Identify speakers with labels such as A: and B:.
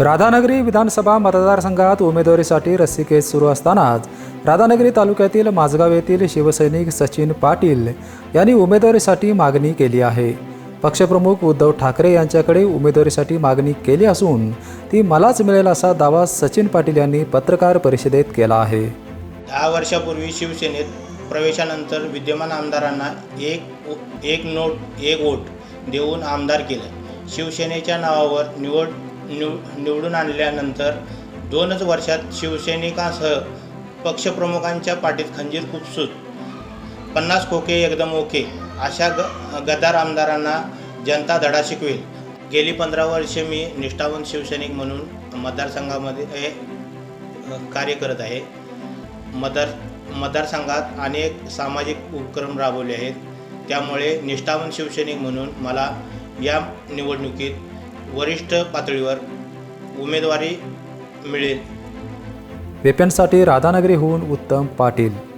A: राधानगरी विधानसभा मतदारसंघात उमेदवारीसाठी रस्सीकेस सुरू असतानाच राधानगरी तालुक्यातील माझगाव येथील शिवसैनिक सचिन पाटील यांनी उमेदवारीसाठी मागणी केली आहे. पक्षप्रमुख उद्धव ठाकरे यांच्याकडे उमेदवारीसाठी मागणी केली असून ती मलाच मिळेल असा दावा सचिन पाटील यांनी पत्रकार परिषदेत केला आहे.
B: दहा वर्षापूर्वी शिवसेनेत प्रवेशानंतर विद्यमान आमदारांना एक एक नोट एक वोट देऊन आमदार केलं. शिवसेनेच्या नावावर निवड निव निवडून आणल्यानंतर दोनच वर्षात शिवसैनिकांसह पक्षप्रमुखांच्या पाठीत खंजीर खुपसून पन्नास खोके एकदम ओके अशा ग गदार आमदारांना जनता धडा शिकवेल. गेली पंधरा वर्षे मी निष्ठावंत शिवसैनिक म्हणून मतदारसंघामध्ये कार्य करत आहे. मतदार मतदारसंघात अनेक सामाजिक उपक्रम राबवले आहेत. त्यामुळे निष्ठावंत शिवसैनिक म्हणून मला या निवडणुकीत वरिष्ठ पातळीवर उमेदवारी मिळेल.
A: वेप्यांसाठी राधानगरीहून उत्तम पाटील.